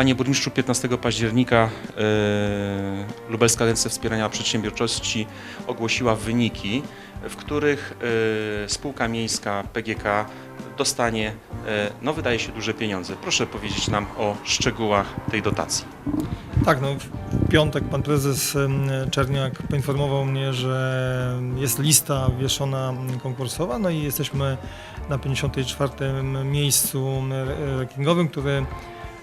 Panie burmistrzu, 15 października e, Lubelska Agencja Wspierania Przedsiębiorczości ogłosiła wyniki, w których e, spółka miejska PGK dostanie, e, no wydaje się, duże pieniądze. Proszę powiedzieć nam o szczegółach tej dotacji. Tak, no w piątek pan prezes Czerniak poinformował mnie, że jest lista wieszona konkursowa, no i jesteśmy na 54 miejscu rankingowym, który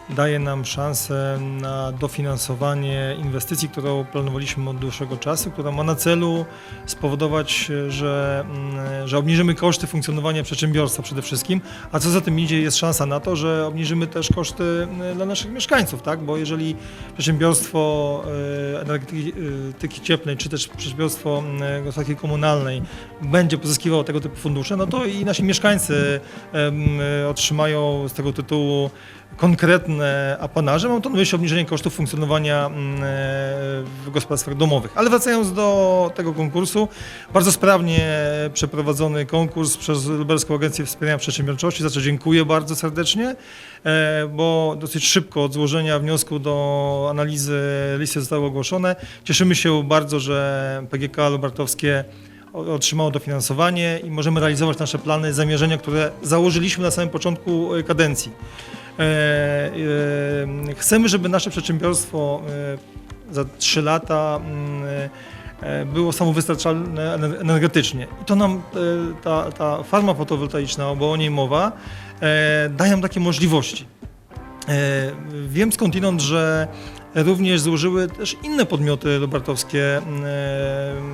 daje nam szansę na dofinansowanie inwestycji, którą planowaliśmy od dłuższego czasu, która ma na celu spowodować, że, mm, że obniżymy koszty funkcjonowania przedsiębiorstwa przede wszystkim, a co za tym idzie jest szansa na to, że obniżymy też koszty mm, dla naszych mieszkańców, tak? bo jeżeli przedsiębiorstwo e, energetyki cieplnej, czy też przedsiębiorstwo mm, gospodarki komunalnej będzie pozyskiwało tego typu fundusze, no to i nasi mieszkańcy em, otrzymają z tego tytułu konkretne apanarze. Mam to na myśli obniżenie kosztów funkcjonowania mm, e, w gospodarstwach domowych. Ale wracając do tego konkursu, bardzo sprawnie przeprowadzony konkurs przez Lubelską Agencję Wspierania Przedsiębiorczości, za co dziękuję bardzo serdecznie, e, bo dosyć szybko od złożenia wniosku do analizy listy zostały ogłoszone. Cieszymy się bardzo, że PGK Lubartowskie otrzymało dofinansowanie i możemy realizować nasze plany, zamierzenia, które założyliśmy na samym początku e, kadencji. E, e, Chcemy, żeby nasze przedsiębiorstwo e, za 3 lata mm, było samowystarczalne ener- energetycznie. I to nam ta, ta farma fotowoltaiczna, bo o niej mowa, daje nam takie możliwości. Wiem skądinąd, że również złożyły też inne podmioty lubartowskie mm,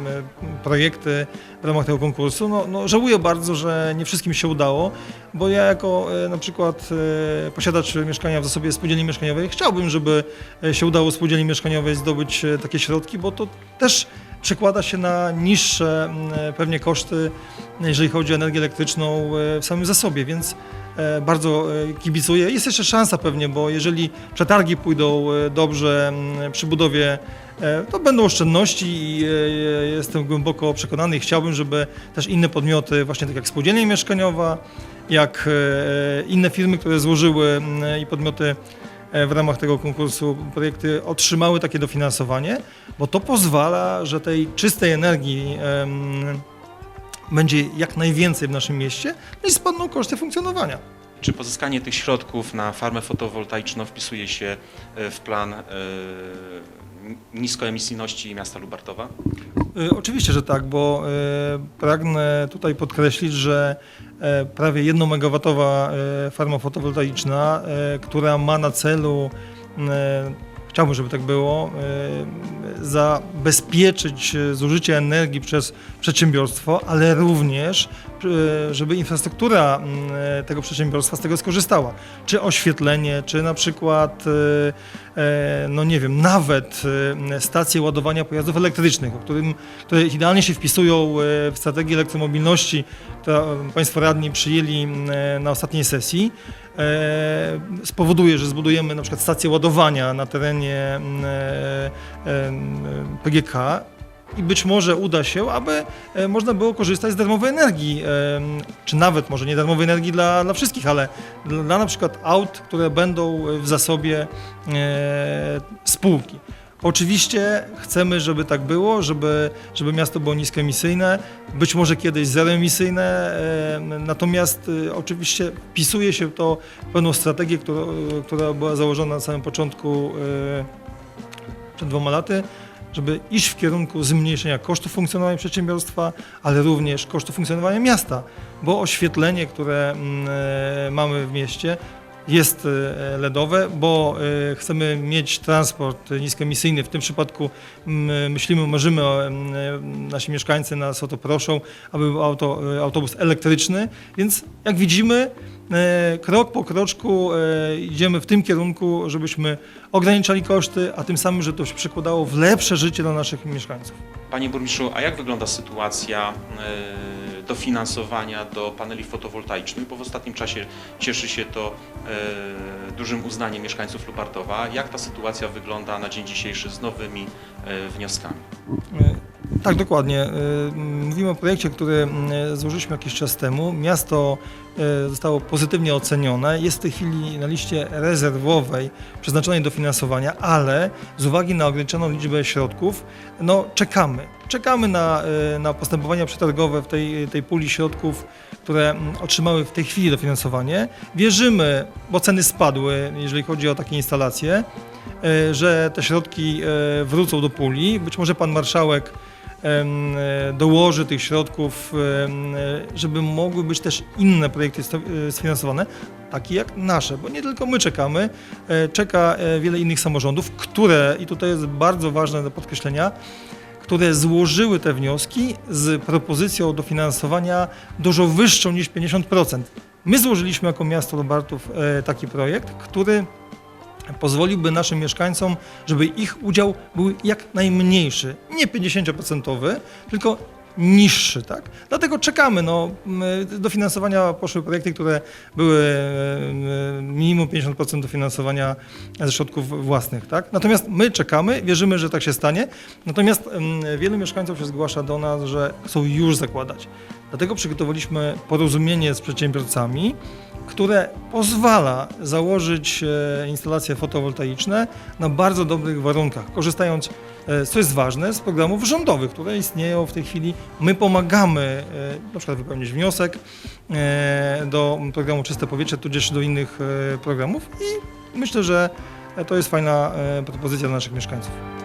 e, projekty w ramach tego konkursu. No, no, żałuję bardzo, że nie wszystkim się udało, bo ja jako e, na przykład e, posiadacz mieszkania w zasobie spółdzielni mieszkaniowej chciałbym, żeby się udało spółdzielni mieszkaniowej zdobyć takie środki, bo to też przekłada się na niższe pewnie koszty, jeżeli chodzi o energię elektryczną e, w samym zasobie, więc e, bardzo e, kibicuję. Jest jeszcze szansa pewnie, bo jeżeli przetargi pójdą dobrze przy budowie, to będą oszczędności i jestem głęboko przekonany i chciałbym, żeby też inne podmioty, właśnie tak jak spółdzielnia mieszkaniowa, jak inne firmy, które złożyły i podmioty w ramach tego konkursu projekty otrzymały takie dofinansowanie, bo to pozwala, że tej czystej energii będzie jak najwięcej w naszym mieście, no i spadną koszty funkcjonowania. Czy pozyskanie tych środków na farmę fotowoltaiczną wpisuje się e, w plan e, niskoemisyjności miasta Lubartowa? Y, Oczywiście, że tak, bo pragnę tutaj podkreślić, że e, prawie 1 megawatowa e, farma fotowoltaiczna, e, która ma na celu, e, chciałbym, żeby tak było, e, zabezpieczyć e, zużycie energii przez przedsiębiorstwo, ale również, e, żeby infrastruktura tego przedsiębiorstwa z tego skorzystała. Czy oświetlenie, czy na przykład, no nie wiem, nawet stacje ładowania pojazdów elektrycznych, które idealnie się wpisują w strategię elektromobilności, którą Państwo radni przyjęli na ostatniej sesji, spowoduje, że zbudujemy na przykład stację ładowania na terenie m, e, em, PGK i być może uda się, aby e, można było korzystać z darmowej energii, czy nawet może nie darmowej energii dla, dla wszystkich, ale dla, dla na przykład aut, które będą w zasobie e, spółki. Oczywiście chcemy, żeby tak było, żeby, żeby miasto było niskoemisyjne, być może kiedyś zeroemisyjne, e, natomiast e, oczywiście wpisuje się to w pewną strategię, która, która była założona na samym początku e, przed dwoma laty, żeby iść w kierunku zmniejszenia kosztów funkcjonowania przedsiębiorstwa, ale również kosztów funkcjonowania miasta, bo oświetlenie, które mm, e, mamy w mieście, jest e, LEDowe, bo e, chcemy mieć transport niskoemisyjny. W tym przypadku myślimy, marzymy, o, mm, nasi mieszkańcy nas o to proszą, aby był auto, e, autobus elektryczny, więc jak widzimy, e, krok po kroczku e, idziemy w tym kierunku, żebyśmy ograniczali koszty, a tym samym, że to się przekładało w lepsze życie dla naszych mieszkańców. Panie burmistrzu, a jak wygląda sytuacja e, dofinansowania do paneli fotowoltaicznych, bo w ostatnim czasie cieszy się to e, dużym uznaniem mieszkańców Lubartowa. Jak ta sytuacja wygląda na dzień dzisiejszy z nowymi e, wnioskami? E, Tak, dokładnie. Y, Mówimy o projekcie, który złożyliśmy jakiś czas temu. Miasto y, zostało pozytywnie ocenione. Jest w tej chwili na liście rezerwowej przeznaczonej do finansowania, ale z uwagi na ograniczoną liczbę środków, no czekamy. Czekamy na, y, na postępowania przetargowe w tej, tej puli środków, które otrzymały w tej chwili dofinansowanie. Wierzymy, bo ceny spadły, jeżeli chodzi o takie instalacje, że te środki wrócą do puli. Być może pan marszałek e, dołoży tych środków, e, żeby mogły być też inne projekty e, sfinansowane, takie jak nasze, bo nie tylko my czekamy, e, czeka e, wiele innych samorządów, które, i tutaj jest bardzo ważne do podkreślenia, które złożyły te wnioski z propozycją dofinansowania dużo wyższą niż 50%. My złożyliśmy jako miasto Lubartów e, taki projekt, który pozwoliłby naszym mieszkańcom, żeby ich udział był jak najmniejszy, nie 50%, tylko niższy, tak? Dlatego czekamy, no, do finansowania poszły projekty, które były minimum 50% dofinansowania ze środków własnych, tak? Natomiast my czekamy, wierzymy, że tak się stanie, natomiast wielu mieszkańców się zgłasza do nas, że chcą już zakładać. Dlatego przygotowaliśmy porozumienie z przedsiębiorcami, które pozwala założyć e, instalacje fotowoltaiczne na bardzo dobrych warunkach, korzystając, co jest ważne, z programów rządowych, które istnieją w tej chwili. My pomagamy e, na przykład wypełnić wniosek e, do programu Czyste Powietrze, tudzież do innych e, programów i myślę, że to jest fajna e, propozycja dla naszych mieszkańców.